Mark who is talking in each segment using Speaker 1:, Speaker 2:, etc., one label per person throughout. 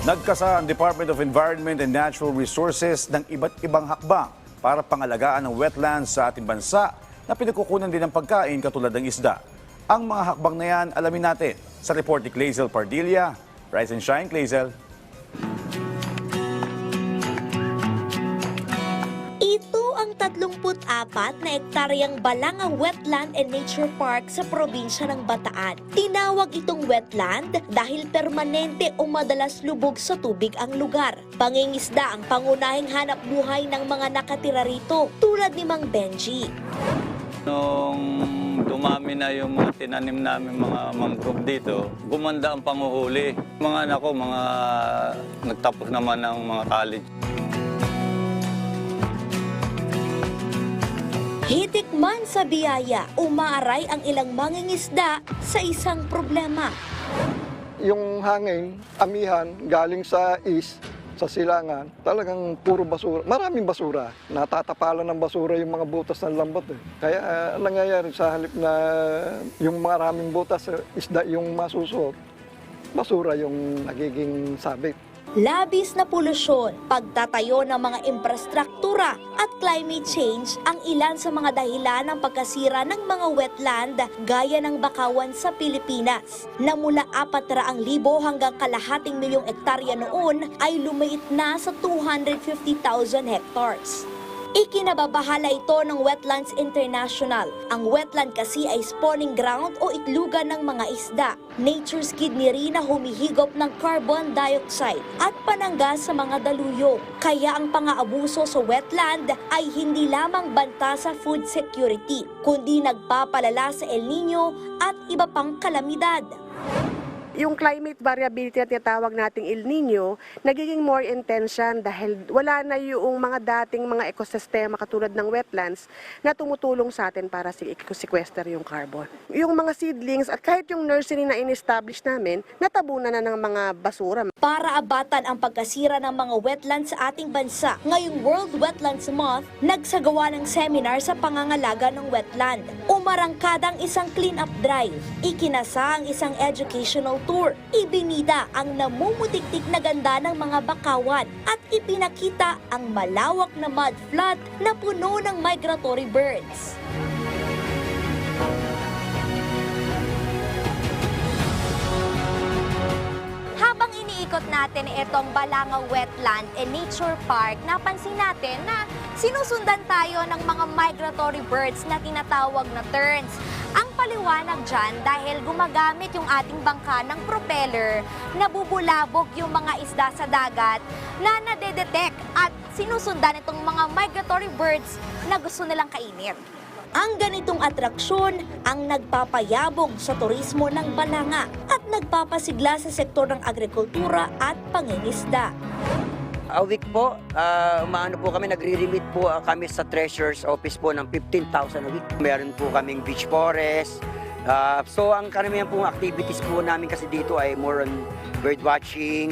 Speaker 1: Nagkasa ang Department of Environment and Natural Resources ng iba't ibang hakbang para pangalagaan ng wetlands sa ating bansa na pinagkukunan din ng pagkain katulad ng isda. Ang mga hakbang na yan, alamin natin sa report ni Clazel Pardilla. Rise and shine, Clazel.
Speaker 2: 34 na ektaryang Balanga Wetland and Nature Park sa probinsya ng Bataan. Tinawag itong wetland dahil permanente o madalas lubog sa tubig ang lugar. Pangingisda ang pangunahing hanap buhay ng mga nakatira rito tulad ni Mang Benji.
Speaker 3: Nung dumami na yung mga tinanim namin mga mangrove dito, gumanda ang panguhuli. Mga anak ko, mga nagtapos naman ng mga college.
Speaker 2: Hitik man sa biyaya, umaaray ang ilang mangingisda sa isang problema.
Speaker 4: yung hangin, amihan, galing sa east, sa silangan, talagang puro basura. Maraming basura. Natatapalan ng basura yung mga butas ng lambat. Eh. Kaya ang nangyayari sa halip na yung maraming butas, eh, isda yung masusuot, basura yung nagiging sabit.
Speaker 2: Labis na polusyon, pagtatayo ng mga infrastruktura at climate change ang ilan sa mga dahilan ng pagkasira ng mga wetland gaya ng Bakawan sa Pilipinas na mula 400,000 hanggang kalahating milyong ektarya noon ay lumiit na sa 250,000 hectares. Ikinababahala ito ng Wetlands International. Ang wetland kasi ay spawning ground o itlugan ng mga isda. Nature's kidney rin na humihigop ng carbon dioxide at panangga sa mga daluyo. Kaya ang pang-aabuso sa wetland ay hindi lamang banta sa food security, kundi nagpapalala sa El Nino at iba pang kalamidad.
Speaker 5: Yung climate variability na tinatawag nating El Nino, nagiging more intense yan dahil wala na yung mga dating mga ekosistema katulad ng wetlands na tumutulong sa atin para si sequester yung carbon. Yung mga seedlings at kahit yung nursery na in-establish namin, natabunan na ng mga basura.
Speaker 2: Para abatan ang pagkasira ng mga wetlands sa ating bansa, ngayong World Wetlands Month, nagsagawa ng seminar sa pangangalaga ng wetland. Umarangkadang isang clean-up drive, ikinasa ang isang educational tour, ibinida ang namumutiktik na ganda ng mga bakawan at ipinakita ang malawak na mud flat na puno ng migratory birds. Habang iniikot natin itong Balanga Wetland and Nature Park, napansin natin na sinusundan tayo ng mga migratory birds na tinatawag na terns. Ang paliwanag dyan dahil gumagamit yung ating bangka ng propeller, nabubulabog yung mga isda sa dagat na nadedetect at sinusundan itong mga migratory birds na gusto nilang kainin. Ang ganitong atraksyon ang nagpapayabog sa turismo ng Balanga at nagpapasigla sa sektor ng agrikultura at pangingisda.
Speaker 6: A week po, ah, umaano po kami, nagre-remit po ah, kami sa Treasurer's Office po ng 15,000 a week. Meron po kaming beach forest. Ah, so ang karamihan pong activities po namin kasi dito ay more on bird watching,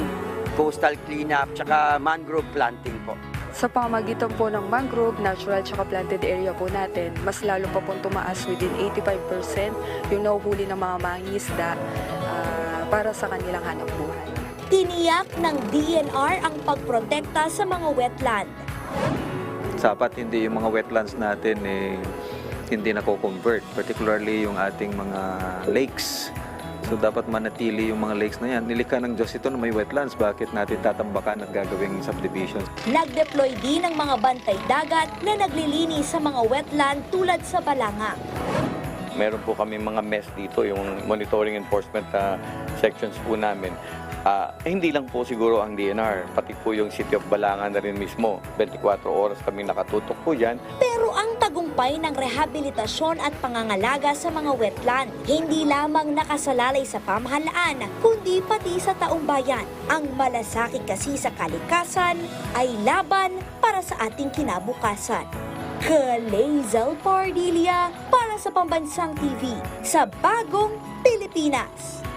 Speaker 6: coastal cleanup, tsaka mangrove planting po.
Speaker 7: Sa pamamagitan po ng mangrove, natural tsaka planted area po natin, mas lalo pa pong tumaas within 85% yung nahuhuli ng mga mangingisda ah, para sa kanilang hanap buhay.
Speaker 2: Tiniyak ng DNR ang pagprotekta sa mga wetland.
Speaker 8: dapat hindi yung mga wetlands natin eh, hindi nako-convert, particularly yung ating mga lakes. So dapat manatili yung mga lakes na yan. Nilikha ng Diyos ito na may wetlands. Bakit natin tatambakan at gagawing subdivisions?
Speaker 2: Nag-deploy din ng mga bantay dagat na naglilinis sa mga wetland tulad sa Balanga.
Speaker 3: Meron po kami mga mess dito, yung monitoring enforcement na sections po namin. Ah, eh, hindi lang po siguro ang DNR, pati po yung City of Balangan na rin mismo. 24 oras kami nakatutok po dyan.
Speaker 2: Pero ang tagumpay ng rehabilitasyon at pangangalaga sa mga wetland, hindi lamang nakasalalay sa pamahalaan, kundi pati sa taong bayan. Ang malasakit kasi sa kalikasan ay laban para sa ating kinabukasan. Kalezal Pardilia para sa Pambansang TV sa Bagong Pilipinas.